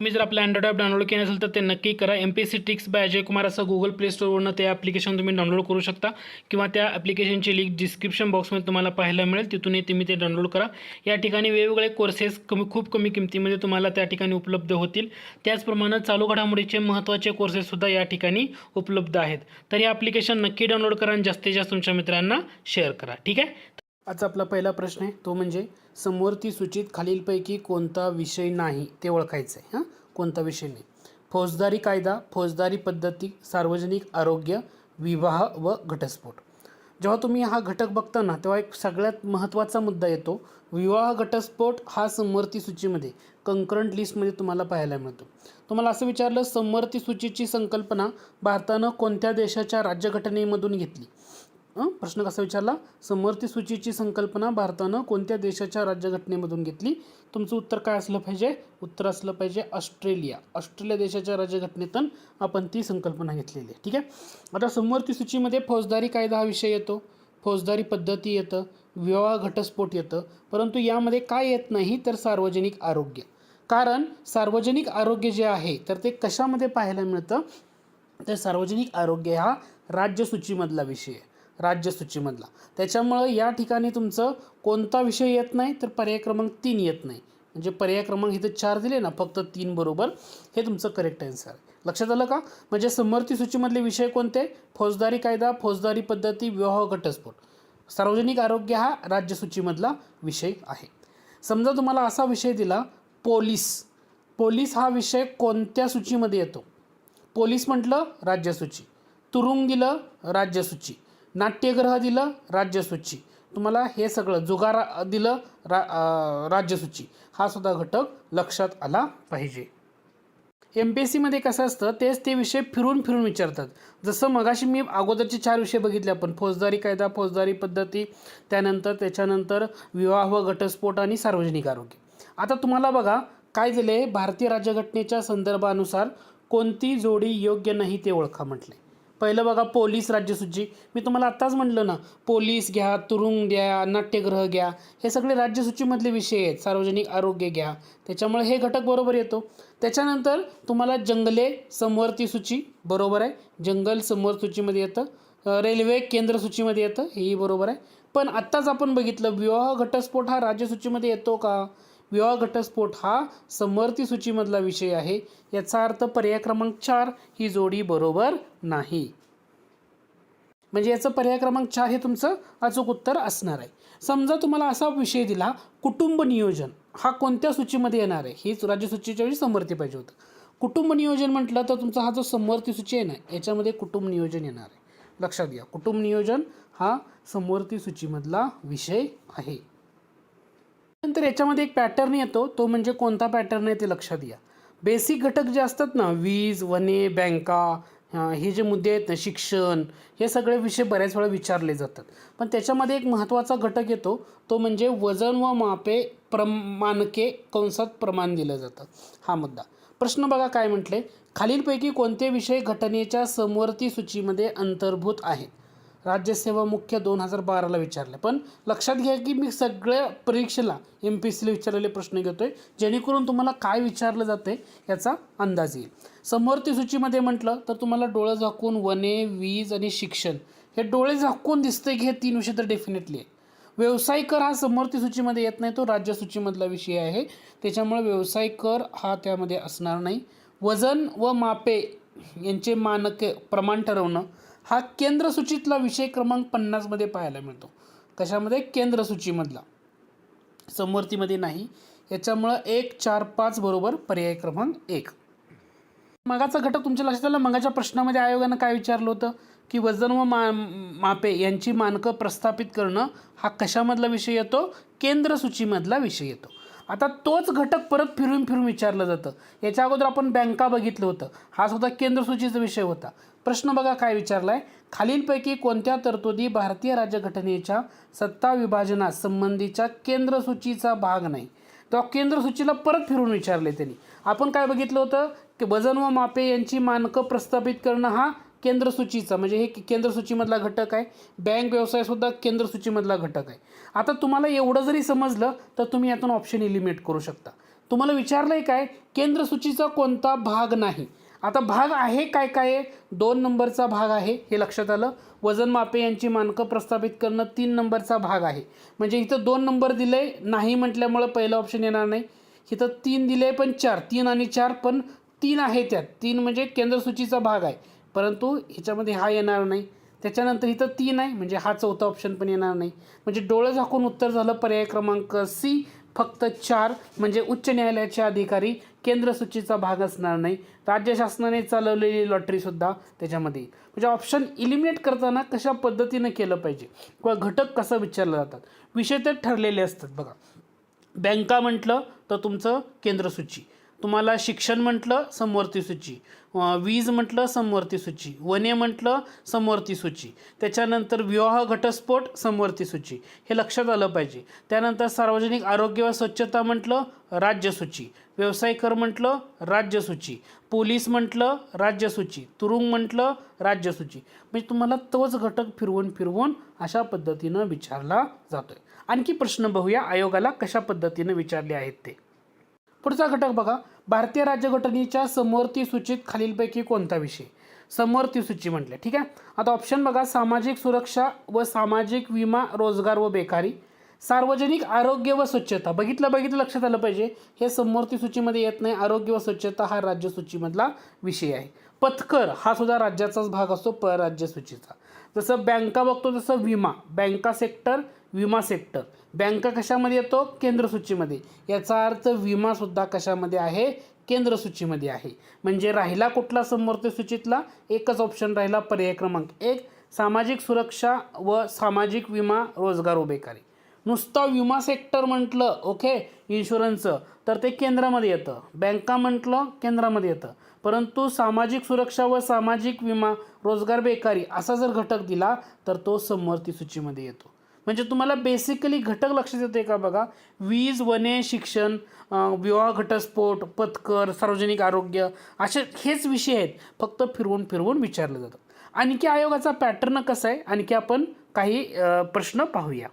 तुम्ही जर आपलं अँड्रॉइड ॲप डाउनलोड केलं असेल तर ते नक्की करा. M P C tricks by Ajay Kumar असं गुगल प्ले स्टोअरवरनं ते ॲप्लिकेशन तुम्ही डाउनलोड करू शकता. किंवा त्या ॲप्लिकेशनची लिंक डिस्क्रिप्शन बॉक्समध्ये तुम्हाला पाहायला मिळेल. तिथूनही तुम्ही ते डाउनलोड करा. या ठिकाणी वेगवेगळे कोर्सेस कमी खूप कमी किमतीमध्ये तुम्हाला त्या ठिकाणी उपलब्ध होतील. त्याचप्रमाणे चालू घडामोडीचे महत्त्वाचे कोर्सेससुद्धा या ठिकाणी उपलब्ध आहेत. तर हे ॲप्लिकेशन नक्की डाउनलोड करा आणि जास्तीत जास्त तुमच्या मित्रांना शेअर करा. ठीक आहे? आजचा आपला पहिला प्रश्न आहे तो म्हणजे समोरती सूचित खालीलपैकी कोणता विषय नाही ते ओळखायचं आहे हां? कोणता विषय नाही. फौजदारी कायदा फौजदारी पद्धती सार्वजनिक आरोग्य विवाह व घटस्फोट. जेव्हा तुम्ही हा घटक बघता ना तेव्हा एक सगळ्यात महत्त्वाचा मुद्दा येतो विवाह घटस्फोट हा समवर्ती सूचीमध्ये कंकरंट लिस्टमध्ये तुम्हाला पाहायला मिळतो. तुम्हाला असं विचारलं समवर्ती सूचीची संकल्पना भारतानं कोणत्या देशाच्या राज्यघटनेमधून घेतली? प्रश्न कसा विचारला? समवर्ती सूचीची संकल्पना भारतानं कोणत्या देशाच्या राज्यघटनेमधून घेतली? तुमचं उत्तर काय असलं पाहिजे? उत्तर असलं पाहिजे ऑस्ट्रेलिया. ऑस्ट्रेलिया देशाच्या राज्यघटनेतून आपण ती संकल्पना घेतलेली आहे. ठीक आहे? आता समवर्ती सूचीमध्ये फौजदारी कायदा हा विषय येतो. फौजदारी पद्धती येतं. विवाह घटस्फोट येतं. परंतु यामध्ये काय येत नाही तर सार्वजनिक आरोग्य. कारण सार्वजनिक आरोग्य जे आहे तर ते कशामध्ये पाहायला मिळतं? तर सार्वजनिक आरोग्य हा राज्यसूचीमधला विषय आहे. राज्यसूचीमधला. त्याच्यामुळं या ठिकाणी तुमचं कोणता विषय येत नाही तर पर्याय क्रमांक तीन येत नाही. म्हणजे पर्याय क्रमांक इथं चार दिले ना फक्त तीन बरोबर हे तुमचं करेक्ट आन्सर आहे. लक्षात आलं का? म्हणजे समर्थी सूचीमधले विषय कोणते? फौजदारी कायदा फौजदारी पद्धती विवाह घटस्फोट. सार्वजनिक आरोग्य हा राज्यसूचीमधला विषय आहे. समजा तुम्हाला असा विषय दिला पोलीस. पोलीस हा विषय कोणत्या सूचीमध्ये येतो? पोलीस म्हटलं राज्यसूची. तुरुंग दिलं राज्यसूची. नाट्यगृह दिलं राज्यसूची. तुम्हाला हे सगळं जुगारा दिलं रा राज्यसूची. हा सुद्धा घटक लक्षात आला पाहिजे. एम पी एस सीमध्ये कसं असतं तेच ते विषय फिरून फिरून विचारतात. जसं मगाशी मी अगोदरचे चार विषय बघितले आपण फौजदारी कायदा फौजदारी पद्धती त्यानंतर त्याच्यानंतर विवाह घटस्फोट आणि सार्वजनिक आरोग्य. आता तुम्हाला बघा काय दिले भारतीय राज्यघटनेच्या संदर्भानुसार कोणती जोडी योग्य नाही ते ओळखा म्हटले. पहिलं बघा पोलीस राज्यसूची. मी तुम्हाला आत्ताच म्हटलं ना पोलीस घ्या तुरुंग द्या नाट्यगृह घ्या हे सगळे राज्यसूचीमधले विषय आहेत. सार्वजनिक आरोग्य घ्या. त्याच्यामुळे हे घटक बरोबर येतो. त्याच्यानंतर तुम्हाला जंगले समवर्ती सूची बरोबर आहे. जंगल समवर्ती सूचीमध्ये येतं. रेल्वे केंद्र सूचीमध्ये येतं. हेही बरोबर आहे. पण आत्ताच आपण बघितलं विवाह घटस्फोट हा राज्यसूचीमध्ये येतो का? विवाह घटस्फोट हा समवर्ती सूचीमधला विषय आहे. याचा अर्थ पर्याय क्रमांक चार ही जोडी बरोबर नाही. म्हणजे याचं पर्याय क्रमांक चार हे तुमचं अचूक उत्तर असणार आहे. समजा तुम्हाला असा विषय दिला कुटुंब नियोजन हा कोणत्या सूचीमध्ये येणार आहे? हीच राज्यसूचीच्या वेळी समवर्ती पाहिजे होतं. कुटुंब नियोजन म्हटलं तर तुमचा हा जो समवर्ती सूची आहे ना याच्यामध्ये कुटुंब नियोजन येणार आहे. लक्षात घ्या कुटुंब नियोजन हा समवर्ती सूचीमधला विषय आहे. नंतर याच्यामध्ये एक पॅटर्न येतो. तो म्हणजे कोणता पॅटर्न आहे ते लक्षात घ्या. बेसिक घटक जे असतात ना वीज वने बँका हे जे मुद्दे आहेत ना शिक्षण हे सगळे विषय बऱ्याच वेळा विचारले जातात. पण त्याच्यामध्ये एक महत्त्वाचा घटक येतो. तो म्हणजे वजन व मापे प्रमाणके कंसात प्रमाण दिलं जातं. हा मुद्दा. प्रश्न बघा काय म्हटले? खालीलपैकी कोणते विषय घटनेच्या समवर्ती सूचीमध्ये अंतर्भूत आहेत राज्यसेवा मुख्य दोन हजार बाराला विचारले. पण लक्षात घ्या की मी सगळ्या परीक्षेला एम पी एस सीला विचारलेले प्रश्न घेतोय. जेणेकरून तुम्हाला काय विचारलं जाते याचा अंदाज येईल. समवर्ती सूचीमध्ये म्हटलं तर तुम्हाला डोळं झाकून वने वीज आणि शिक्षण हे डोळे झाकून दिसते की हे तीन विषय तर डेफिनेटली आहे व्यवसाय कर हा समवर्ती सूचीमध्ये येत नाही तो राज्य सूचीमधला विषय आहे. त्याच्यामुळे व्यवसाय कर हा त्यामध्ये असणार नाही. वजन व मापे यांचे मानक प्रमाण ठरवणं हा केंद्रसूचीतला विषय क्रमांक पन्नासमध्ये पाहायला मिळतो. कशामध्ये? केंद्र सूचीमधला. समवर्तीमध्ये नाही. याच्यामुळं एक चार पाच बरोबर पर्याय क्रमांक एक. मगाचा घटक तुमच्या लक्षात आला? मगाच्या प्रश्नामध्ये आयोगानं काय विचारलं होतं? की वजन व मा मापे यांची मानकं प्रस्थापित करणं हा कशामधला विषय येतो? केंद्र सूचीमधला विषय येतो. आता तोच घटक परत फिरून फिरून विचारलं जातं. याच्या अगोदर आपण बँका बघितलं होतं. हा सुद्धा केंद्रसूचीचा विषय होता. प्रश्न बघा काय विचारला आहे खालीलपैकी कोणत्या तरतुदी भारतीय राज्यघटनेच्या सत्ता विभाजनास संबंधीच्या केंद्रसूचीचा भाग नाही? तेव्हा केंद्रसूचीला परत फिरून विचारले त्यांनी. आपण काय बघितलं होतं? की वजन व मापे यांची मानकं प्रस्थापित करणं हा केंद्र सूचीचा म्हणजे हे केंद्र सूचीमधला घटक आहे. बँक व्यवसायसुद्धा केंद्र सूचीमधला घटक आहे. आता तुम्हाला एवढं जरी समजलं तर तुम्ही यातून ऑप्शन इलिमिनेट करू शकता. तुम्हाला विचारलं आहे काय? केंद्रसूचीचा कोणता भाग नाही. आता भाग आहे काय काय? आहे दोन नंबरचा भाग आहे हे लक्षात आलं. वजन मापे यांची मानकं प्रस्थापित करणं तीन नंबरचा भाग आहे. म्हणजे इथं दोन नंबर दिले नाही म्हटल्यामुळं पहिलं ऑप्शन येणार नाही. इथं तीन दिले पण चार तीन आणि चार पण तीन आहे त्यात. तीन म्हणजे केंद्रसूचीचा भाग आहे. परंतु ह्याच्यामध्ये हा येणार नाही. त्याच्यानंतर इथं तीन आहे म्हणजे हा चौथा ऑप्शन पण येणार नाही. म्हणजे डोळं झाकून उत्तर झालं पर्याय क्रमांक सी फक्त चार म्हणजे उच्च न्यायालयाचे अधिकारी केंद्रसूचीचा भाग असणार नाही. राज्य शासनाने चालवलेली लॉटरीसुद्धा त्याच्यामध्ये. म्हणजे ऑप्शन इलिमिनेट करताना कशा पद्धतीनं केलं पाहिजे? किंवा घटक कसं विचारलं जातात? विषय तर ठरलेले असतात बघा. बँका म्हटलं तर तुमचं केंद्रसूची तुम्हाला शिक्षण म्हटलं समवर्ती सूची. वीज म्हटलं समवर्ती सूची. वने म्हटलं समवर्ती सूची. त्याच्यानंतर विवाह घटस्फोट समवर्ती सूची. हे लक्षात आलं पाहिजे. त्यानंतर सार्वजनिक आरोग्य व स्वच्छता म्हटलं राज्यसूची व्यवसाय कर म्हटलं राज्यसूची पोलीस म्हटलं राज्यसूची तुरुंग म्हटलं राज्यसूची म्हणजे तुम्हाला तोच घटक फिरवून फिरवून अशा पद्धतीनं विचारला जातो आहे आणखी प्रश्न बघूया आयोगाला कशा पद्धतीनं विचारले आहेत ते. पुढचा घटक बघा. भारतीय राज्यघटनेच्या समवर्ती सूचीत खालीलपैकी कोणता विषय? समवर्ती सूची म्हटलं. ठीक आहे? आता ऑप्शन बघा. सामाजिक सुरक्षा व सामाजिक विमा रोजगार व बेकारी. सार्वजनिक आरोग्य व स्वच्छता. बघितलं बघितलं लक्षात आलं पाहिजे. हे समवर्ती सूचीमध्ये येत नाही. आरोग्य व स्वच्छता हा राज्य सूचीमधला विषय आहे. पथकर हा सुद्धा राज्याचाच भाग असतो. परराज्य सूचीचा. जसं बँका बघतो तसं विमा. बँका सेक्टर विमा सेक्टर बँका कशामध्ये येतो? केंद्र सूचीमध्ये. याचा अर्थ विमासुद्धा कशामध्ये आहे? केंद्र सूचीमध्ये आहे. म्हणजे राहिला कुठला समोरते सूचीतला? एकच ऑप्शन राहिला पर्याय क्रमांक एक सामाजिक सुरक्षा व सामाजिक विमा रोजगार उभेकारी. नुसता विमा सेक्टर म्हटलं ओके इन्शुरन्सचं तर ते केंद्रामध्ये येतं. बँका म्हटलं केंद्रामध्ये येतं. परंतु सामाजिक सुरक्षा व सामाजिक विमा रोजगार बेकारी असा जर घटक दिला तर तो समवर्ती सूचीमध्ये येतो. म्हणजे तुम्हाला बेसिकली घटक लक्षात येते का बघा? वीज वने शिक्षण विवाह घटस्फोट पथकर सार्वजनिक आरोग्य असे हेच विषय आहेत. फक्त फिरवून फिरवून विचारले जातात आणखी आयोगाचा पॅटर्न कसा आहे? आणखी आपण काही प्रश्न पाहूया.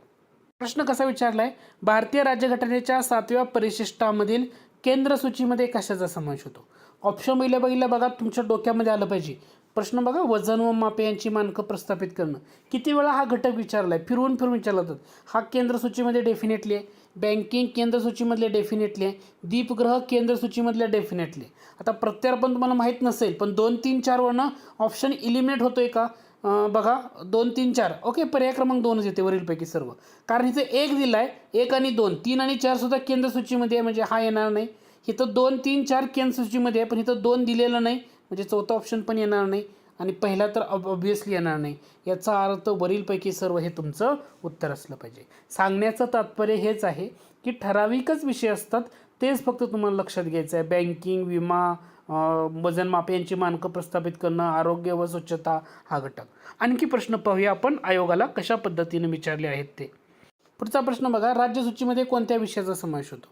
प्रश्न कसा विचारला आहे भारतीय राज्यघटनेच्या सातव्या परिशिष्टामधील केंद्र सूचीमध्ये कशाचा समावेश होतो? ऑप्शन पहिल्या बघितलं बघा तुमच्या डोक्यामध्ये आलं पाहिजे. प्रश्न बघा वजन व मापे यांची मानकं प्रस्थापित करणं. किती वेळा हा घटक विचारला आहे फिरवून फिरवून विचारला जातात हा केंद्र सूचीमध्ये डेफिनेटली आहे. बँकिंग केंद्र सूचीमधले डेफिनेटली आहे. दीपग्रह केंद्र सूचीमधले डेफिनेटली आता प्रत्यार्पण तुम्हाला माहीत नसेल पण दोन तीन चार वरनं ऑप्शन इलिमिनेट होतोय का? बघा दोन तीन चार. ओके पर्याय क्रमांक दोनच येते वरीलपैकी सर्व. कारण इथं एक दिला आहे एक आणि दोन. तीन आणि चार सुद्धा केंद्र सूचीमध्ये आहे म्हणजे हा येणार नाही. इथं दोन तीन चार केंद्र सूचीमध्ये आहे पण इथं दोन दिलेलं नाही. म्हणजे चौथा ऑप्शन पण येणार नाही आणि पहिला तर ऑब्वियसली येणार नाही. याचा अर्थ वरीलपैकी सर्व हे तुमचं उत्तर असलं पाहिजे. सांगण्याचं तात्पर्य हेच आहे की ठराविकच विषय असतात तेच फक्त तुम्हाला लक्षात घ्यायचं आहे. बँकिंग विमा वजनमाप वजन माप यांची मानकं प्रस्थापित करणं आरोग्य व स्वच्छता हा घटक. आणखी प्रश्न पाहूया आपण आयोगाला कशा पद्धतीने विचारले आहेत ते. पुढचा प्रश्न बघा राज्यसूचीमध्ये कोणत्या विषयाचा समावेश होतो?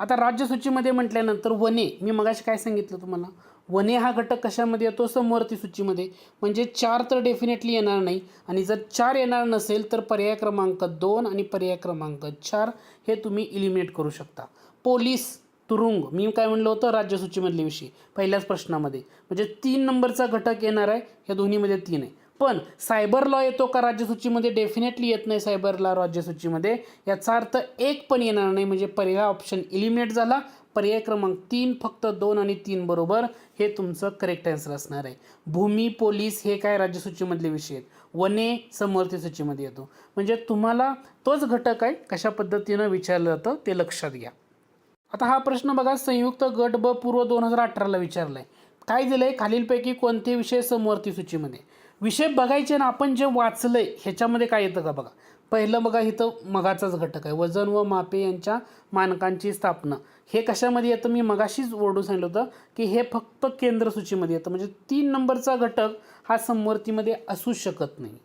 आता राज्यसूचीमध्ये म्हटल्यानंतर वने मी मगाशी काय सांगितलं तुम्हाला? वने हा घटक कशामध्ये येतो? समवर्ती सूचीमध्ये. म्हणजे चार तर डेफिनेटली येणार नाही. आणि जर चार येणार नसेल तर पर्याय क्रमांक दोन आणि पर्याय क्रमांक चार हे तुम्ही इलिमिनेट करू शकता. पोलीस तुरुंग. मी काय म्हणलं होतं? राज्यसूचीमधले विषय. पहिल्याच प्रश्नामध्ये. म्हणजे तीन नंबरचा घटक येणार आहे. या दोन्हीमध्ये तीन आहे. पण सायबर लॉ येतो का राज्यसूचीमध्ये डेफिनेटली येत नाही सायबर लॉ राज्यसूचीमध्ये याचा अर्थ एक पण येणार नाही. म्हणजे पर्याय ऑप्शन इलिमिनेट झाला. पर्याय क्रमांक तीन फक्त दोन आणि तीन बरोबर हे तुमचं करेक्ट आन्सर असणार आहे. भूमी पोलीस हे काय राज्यसूचीमधले विषय आहेत? वने समवर्ती सूचीमध्ये येतो. म्हणजे तुम्हाला तोच घटक आहे कशा पद्धतीनं विचारलं जातं ते लक्षात घ्या. आता हा प्रश्न बघा संयुक्त गट ब पूर्व दोन हजार अठराला विचारला आहे काय दिलं आहे खालीलपैकी कोणते विषय समवर्ती सूचीमध्ये? विषय बघायचे ना आपण जे वाचलं आहे ह्याच्यामध्ये काय येतं का बघा? पहिलं बघा इथं मगाचाच घटक आहे. वजन व मापे यांच्या मानकांची स्थापना. हे कशामध्ये येतं? मी मगाशीच ओरडून सांगितलं होतं की हे फक्त केंद्र सूचीमध्ये येतं. म्हणजे तीन नंबरचा घटक हा समवर्तीमध्ये असू शकत नाही.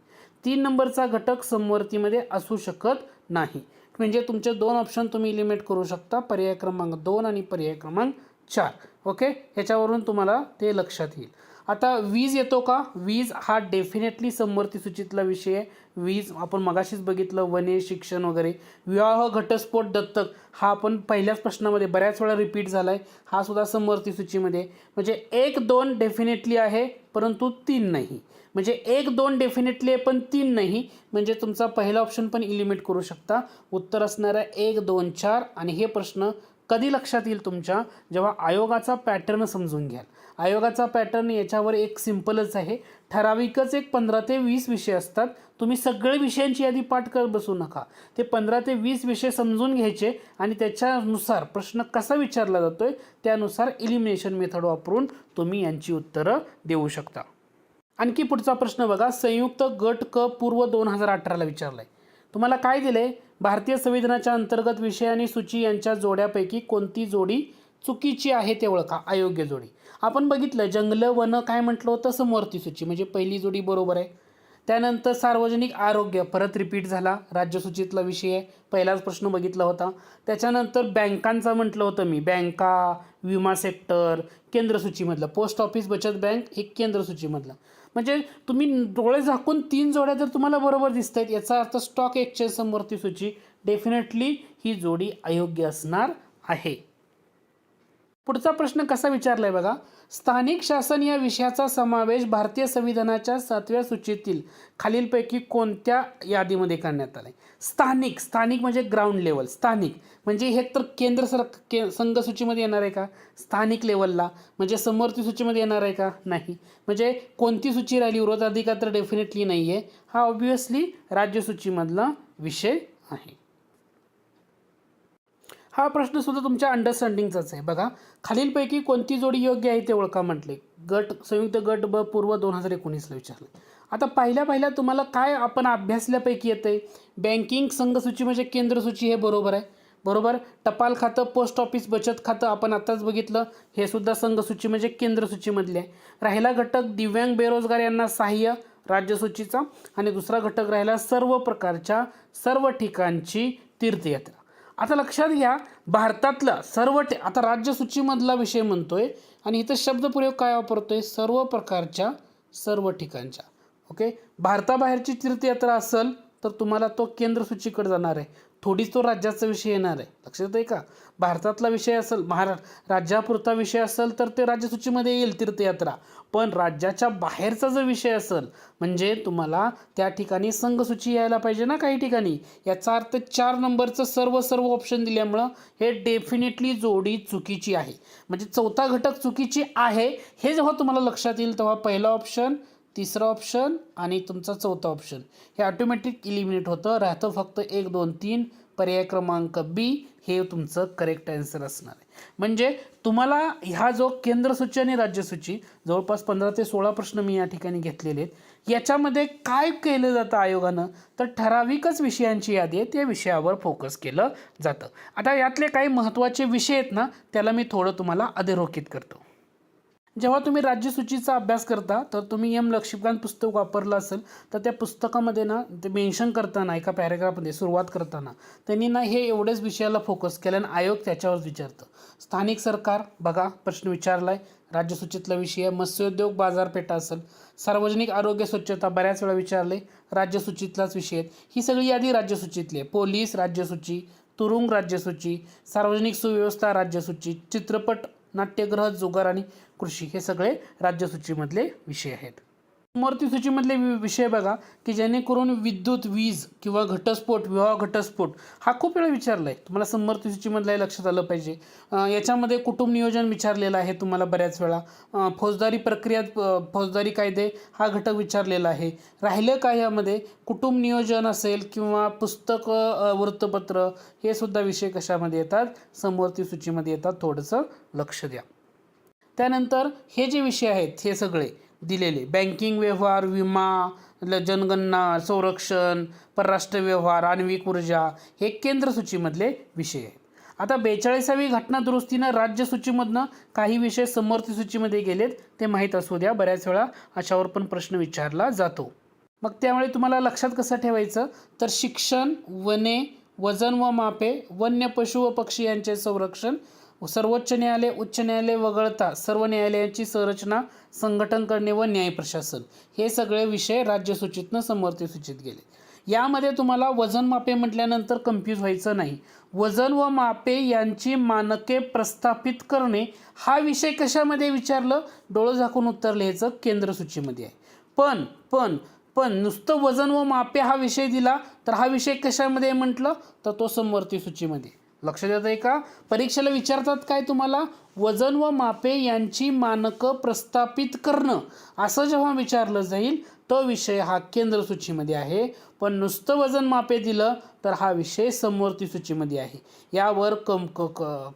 तीन नंबरचा घटक समवर्तीमध्ये असू शकत नाही. म्हणजे तुमचे दोन ऑप्शन तुम्ही इलिमिनेट करू शकता. पर्याय क्रमांक दोन आणि पर्याय क्रमांक चार. ओके ह्याच्यावरून तुम्हाला ते लक्षात येईल. आता वीज येतो का? वीज हा डेफिनेटली समवर्ती सूचीतला विषय आहे. वीज आपण मगाशीच बघितलं वने शिक्षण वगैरे विवाह घटस्फोट दत्तक हा आपण पहिल्याच प्रश्नामध्ये बऱ्याच वेळा रिपीट झाला आहे हा सुद्धा समवर्ती सूचीमध्ये म्हणजे एक दोन डेफिनेटली आहे परंतु तीन नाही. म्हणजे एक दोन डेफिनेटली आहे पण तीन नाही. म्हणजे तुमचा पहिला ऑप्शन पण इलिमिट करू शकता. उत्तर असणारा एक दोन चार. आणि हे प्रश्न कधी लक्षात येईल तुमच्या? जेव्हा आयोगाचा पॅटर्न समजून घ्याल. आयोगाचा पॅटर्न याच्यावर एक सिम्पलच आहे. ठराविकच एक पंधरा ते वीस विषय असतात. तुम्ही सगळे विषयांची यादी पाठ करत बसू नका. ते पंधरा ते वीस विषय समजून घ्यायचे आणि त्याच्यानुसार प्रश्न कसा विचारला जातोय त्यानुसार इलिमिनेशन मेथड वापरून तुम्ही यांची उत्तरं देऊ शकता. आणखी पुढचा प्रश्न बघा. संयुक्त गट क पूर्व दोन हजार अठराला विचारला आहे तुम्हाला काय दिलं आहे भारतीय संविधानाच्या अंतर्गत विषय आणि सूची यांच्या जोड्यापैकी कोणती जोडी चुकीची आहे ते ओळखा. अयोग्य जोडी. आपण बघितलं जंगलं वन काय म्हटलं होतं? समवर्ती सूची. म्हणजे पहिली जोडी बरोबर आहे. त्यानंतर सार्वजनिक आरोग्य. परत रिपीट झाला. राज्यसूचीतला विषय आहे. पहिलाच प्रश्न बघितला होता. त्याच्यानंतर बँकांचा म्हटलं होतं मी. बँका विमा सेक्टर केंद्रसूचीमधलं. पोस्ट ऑफिस बचत बँक हे केंद्रसूचीमधलं. म्हणजे तुम्ही डोळे झाकून तीन जोड्या जर तुम्हाला बरोबर दिसत आहेत याचा अर्थ स्टॉक एक्सचेंज समवर्ती सूची डेफिनेटली ही जोडी अयोग्य असणार आहे. पुढचा प्रश्न कसा विचारलाय बघा. स्थानिक शासन या विषयाचा समावेश भारतीय संविधानाच्या सातव्या सूचीतील खालीलपैकी कोणत्या यादीमध्ये करण्यात आलाय? स्थानिक स्थानिक म्हणजे ग्राउंड लेवल स्थानिक म्हणजे हे तर केंद्र सर के संघ सूचीमध्ये येणार आहे का? स्थानिक लेवलला म्हणजे समवर्ती सूचीमध्ये येणार आहे का? नाही. म्हणजे कोणती सूची राहिली? विरोधाधिकार तर डेफिनेटली नाही आहे हा ऑब्वियसली राज्यसूचीमधला विषय आहे. हा प्रश्न सुद्धा तुमच्या अंडरस्टँडिंगचाच आहे. बघा खालीलपैकी कोणती जोडी योग्य आहे ते ओळखा म्हटले. गट संयुक्त गट ब पूर्व दोन हजार एकोणीसला विचारलं. आता पहिल्या पहिल्या तुम्हाला काय आपण अभ्यासल्यापैकी येतं आहे बँकिंग संघसूची म्हणजे केंद्रसूची हे बरोबर आहे. बरोबर? टपाल खातं पोस्ट ऑफिस बचत खातं आपण आत्ताच बघितलं. हे सुद्धा संघसूची म्हणजे केंद्रसूचीमधले आहे. राहिला घटक दिव्यांग बेरोजगार यांना सहाय्य राज्यसूचीचा. आणि दुसरा घटक राहिला सर्व प्रकारच्या सर्व ठिकाणची तीर्थयात्रा. आता लक्षात घ्या भारतातला सर्व टे आता राज्यसूचीमधला विषय म्हणतोय आणि इथं शब्दप्रयोग काय वापरतोय? सर्व प्रकारच्या सर्व ठिकाणच्या. ओके? भारताबाहेरची तीर्थयात्रा असेल तर तुम्हाला तो केंद्र सूचीकडे जाणार आहे. थोडीच तो राज्याचा विषय येणार आहे. लक्षात आहे का? भारतातला विषय असेल महारा राज्यापुरता विषय असेल तर ते राज्यसूचीमध्ये येईल तीर्थयात्रा. पण राज्याच्या बाहेरचा जो विषय असेल म्हणजे तुम्हाला त्या ठिकाणी संघसूची यायला पाहिजे ना काही ठिकाणी? याचा अर्थ चार नंबरचं सर्व सर्व ऑप्शन दिल्यामुळं हे डेफिनेटली जोडी चुकीची आहे. म्हणजे चौथा घटक चुकीची आहे हे जेव्हा तुम्हाला लक्षात येईल तेव्हा पहिला ऑप्शन तिसरं ऑप्शन आणि तुमचा चौथा ऑप्शन हे ऑटोमॅटिक इलिमिनेट होतं. राहतं फक्त एक दोन तीन. पर्याय क्रमांक बी हे तुमचं करेक्ट आन्सर असणार आहे. म्हणजे तुम्हाला ह्या जो केंद्रसूची आणि राज्यसूची जवळपास पंधरा ते सोळा प्रश्न मी या ठिकाणी घेतलेले आहेत याच्यामध्ये काय केलं जातं आयोगानं? तर ठराविकच विषयांची यादी आहे. त्या विषयावर फोकस केलं जातं. आता यातले काही महत्त्वाचे विषय आहेत ना त्याला मी थोडं तुम्हाला अधोरेखित करतो. जेव्हा तुम्ही राज्यसूचीचा अभ्यास करता तर तुम्ही एम लक्ष्मीकांत पुस्तक वापरलं असेल तर त्या पुस्तकामध्ये ना ते मेन्शन करताना एका पॅरेग्राफमध्ये सुरुवात करताना त्यांनी ना हे एवढ्याच विषयाला फोकस केलं आणि आयोग त्याच्यावर विचारतं. स्थानिक सरकार बघा प्रश्न विचारला आहे राज्यसूचीतला विषय आहे मत्स्योद्योग बाजारपेठा असेल सार्वजनिक आरोग्य स्वच्छता बऱ्याच वेळा विचारले राज्यसूचीतलाच विषय आहेत. ही सगळी यादी राज्यसूचीतली आहे. पोलीस राज्यसूची तुरुंग राज्यसूची सार्वजनिक सुव्यवस्था राज्यसूची चित्रपट नाट्यगृह जुगार आणि कृषी हे सगळे राज्यसूचीमधले विषय आहेत. मूर्ती सूचीमधले वि- विषय बघा की जेणेकरून विद्युत वीज किंवा घटस्फोट विवाह घटस्फोट हा खूप वेळा विचारला आहे तुम्हाला समर्थी सूचीमधलं हे लक्षात आलं पाहिजे. याच्यामध्ये कुटुंब नियोजन विचारलेलं आहे तुम्हाला बऱ्याच वेळा. फौजदारी प्रक्रियात फौजदारी कायदे हा घटक विचारलेला आहे. राहिलं काय यामध्ये? कुटुंब नियोजन असेल किंवा पुस्तक वृत्तपत्र हे सुद्धा विषय कशामध्ये येतात? समवर्ती सूचीमध्ये येतात. थोडंसं लक्ष द्या. त्यानंतर हे जे विषय आहेत हे सगळे दिलेले. बँकिंग व्यवहार विमा जनगणना संरक्षण परराष्ट्र व्यवहार आण्विक ऊर्जा हे केंद्र सूचीमधले विषय आहेत. आता बेचाळीसावी घटना दुरुस्तीनं राज्य सूचीमधनं काही विषय समर्थी सूचीमध्ये गेलेत ते माहीत असू द्या. बऱ्याच वेळा अशावर पण प्रश्न विचारला जातो. मग त्यामुळे तुम्हाला लक्षात कसं ठेवायचं? तर शिक्षण वने वजन व मापे वन्य पशु व पक्षी यांचे संरक्षण सर्वोच्च न्यायालय उच्च न्यायालय वगळता सर्व न्यायालयांची संरचना संघटन करणे व न्याय प्रशासन हे सगळे विषय राज्यसूचीतनं समवर्ती सूचित गेले. यामध्ये तुम्हाला वजन मापे म्हटल्यानंतर कन्फ्यूज व्हायचं नाही. वजन व मापे यांची मानके प्रस्थापित करणे हा विषय कशामध्ये विचारलं? डोळं झाकून उत्तर लिहायचं केंद्र सूचीमध्ये आहे. पण पण पण नुसतं वजन व मापे हा विषय दिला तर हा विषय कशामध्ये म्हटलं? तर तो समवर्ती सूचीमध्ये लक्षात देत आहे का? परीक्षेला विचारतात काय तुम्हाला? वजन व मापे यांची मानकं प्रस्थापित करणं. असं जेव्हा विचारलं जाईल तो विषय हा केंद्र सूचीमध्ये आहे. पण नुसतं वजन मापे दिलं तर हा विषय समवर्ती सूचीमध्ये आहे. यावर कम क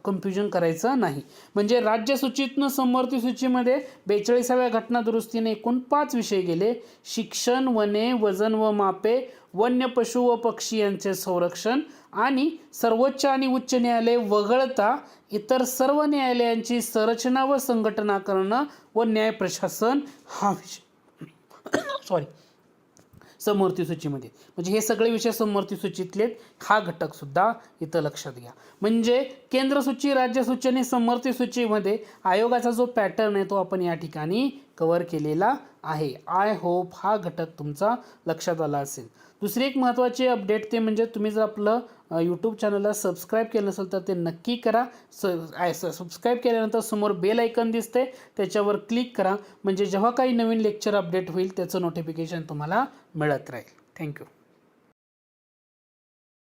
कन्फ्युजन करायचं नाही. म्हणजे राज्य सूचीतनं समवर्ती सूचीमध्ये बेचाळीसाव्या घटना दुरुस्तीने एकूण पाच विषय गेले. शिक्षण वने वजन व मापे वन्य पशु व पक्षी यांचे संरक्षण आणि सर्वोच्च आणि उच्च न्यायालय वगळता इतर सर्व न्यायालयांची संरचना व संघटना करणं व न्याय प्रशासन हा विषय. सॉरी समवर्ती सूचीमध्ये. म्हणजे हे सगळे विषय समवर्ती सूचीतले हा घटक सुद्धा इथं लक्षात घ्या. म्हणजे केंद्र सूची राज्य सूची आणि समवर्ती सूचीमध्ये आयोगाचा जो पॅटर्न आहे तो आपण या ठिकाणी कवर केलेला आहे. आय होप हा घटक तुमचा लक्षात आला असेल. दुसरी एक महत्त्वाची अपडेट ते म्हणजे तुम्ही जर आपलं यूट्यूब चॅनलला सबस्क्राईब केलं नसेल तर ते नक्की करा. स आय स सबस्क्राईब केल्यानंतर समोर बेल ऐकन दिसते त्याच्यावर क्लिक करा. म्हणजे जेव्हा काही नवीन लेक्चर अपडेट होईल त्याचं नोटिफिकेशन तुम्हाला मिळत राहील. थँक्यू